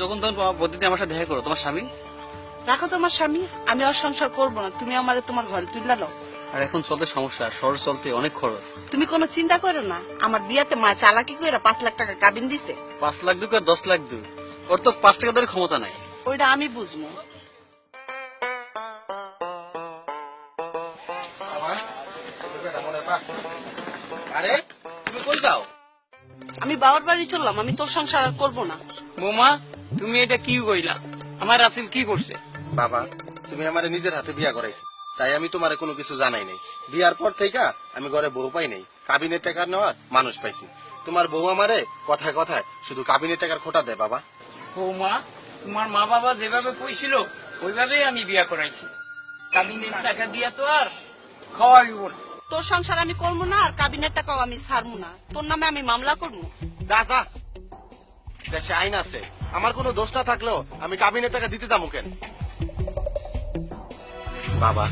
যখন তখন প্রতিদিন আমার সাথে দেখা করো তোমার স্বামী? রাখো তোমার স্বামী আমি আর সংসার করব না। তুমি আমারে তোমার ঘরে তুললা নাও। আর এখন চলতে সমস্যা শহর চলতে অনেক খরচ। তুমি কোনো চিন্তা করো না আমার বিয়াতে মা চালাকি করে পাঁচ লাখ টাকা কাবিন দিছে। পাঁচ লাখ দুক আর দশ লাখ দু ওর তো পাঁচ টাকা দেওয়ার ক্ষমতা নাই। ওইটা আমি বুঝব। আরে তুমি কই যাও? আমি বাবার বাড়ি চললাম আমি তোর সংসার আর করব না। বৌমা? তুমি এটা কি কইলা? আমার রাসেল কি করছে? বাবা তুমি আমারে নিজের হাতে বিয়া করাইছো। তাই আমি তোমারে কোনো কিছু জানাই নাই। বিয়ার পর থেকে আমি ঘরে বউ পাই নাই। কাবিনের টাকা নেওয়ার মানুষ পাইছি। তোমার বউ আমারে কথায় কথায় শুধু কাবিনের টাকার খোটা দেয় বাবা। বৌমা তোমার মা বাবা যেভাবে কইছিল ওইভাবেই আমি বিয়া করাইছি। কাবিনের টাকা দিয়া তো আর খাওয়াই না। তোর সংসার আমি করব না আর কাবিনের টাকাও আমি ছাড়বো না। তোর নামে আমি মামলা করব? যা যা। দেশে আইন আছে। আমার কোনো দোষ না থাকলেও আমি কাবিনের টাকা দিতে যাব কেন? বাবা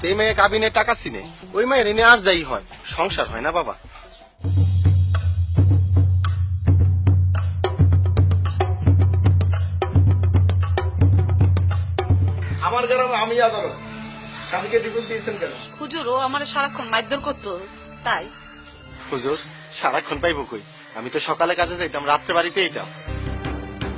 সেই মেয়ে কাবিনের টাকা চিনে ওই মেয়ের এনে আর যাই হয় সংসার হয় না বাবা। আমার গ্রামে আমি আদালত। স্বামীকে ডিভোর্স দিয়েছেন কেন? হুজুর ও আমার সারাক্ষণ মারধর করতো তাই। হুজুর সারাক্ষণ পাইব কই? আমি তো সকালে কাজে যাইতাম রাত্রে বাড়িতে যেতাম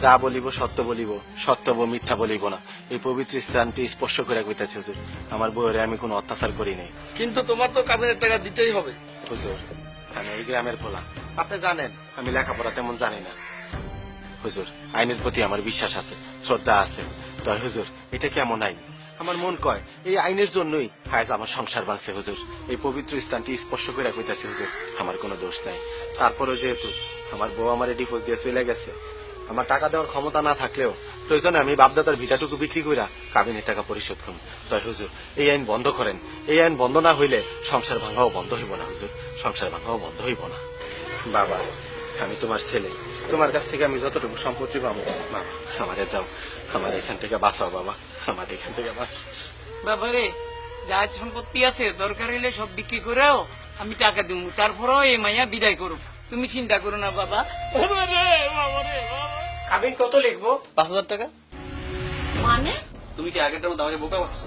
যা বলিব সত্য বলিব সত্য বো মিথ্যা বলিব না। এই পবিত্র স্থানটি স্পর্শ করে কইতাছে হুজুর আমার বউরে আমি কোনো অত্যাচার করি নাই। কিন্তু তোমার তো কাবিনের টাকা দিতেই হবে। হুজুর আমি এই গ্রামের পোলা আপনি জানেন আমি লেখাপড়া তেমন জানি না। হুজুর আইনের প্রতি আমার বিশ্বাস আছে শ্রদ্ধা আছে। তাই হুজুর এটা কেমন আইন? আমার মন কয় এই আইনের জন্যই হায়জ আমার সংসার ভাঙছে হুজুর। এই পবিত্র স্থানটি স্পর্শ করে কইতাছে হুজুর আমার কোনো দোষ নাই। তারপরেও যেহেতু আমার বউ আমার ডিভোর্স দিয়ে চলে গেছে আমার টাকা দেওয়ার ক্ষমতা না থাকলেও প্রয়োজনে আমি বাপদাদার ভিটাটুকু বিক্রি কইরা কাবিনের টাকা পরিশোধ করুন। তাই হুজুর এই আইন বন্ধ করেন। এই আইন বন্ধ না হইলে সংসার ভাঙাও বন্ধ হইব না হুজুর। সংসার ভাঙাও বন্ধ হইব না। বাবা আমি তোমার ছেলে। তোমার কাছ থেকে আমি যতটুকু সম্পত্তি পাবো বাবা আমারে দাও। আমার এখান থেকে বাঁচাও বাবা। আমার এখান থেকে বাঁচাও। বাবারে যা সম্পত্তি আছে দরকার হলে সব বিক্রি করেও আমি টাকা দিব তারপরেও এই মাইয়া বিদায় করুক। তুমি চিন্তা করো না বাবা। বাবা। কাবিন কত লিখব? পাঁচ হাজার টাকা। মানে? তুমি কি আগেরটার দামে আমাকে বোকা ভাবছ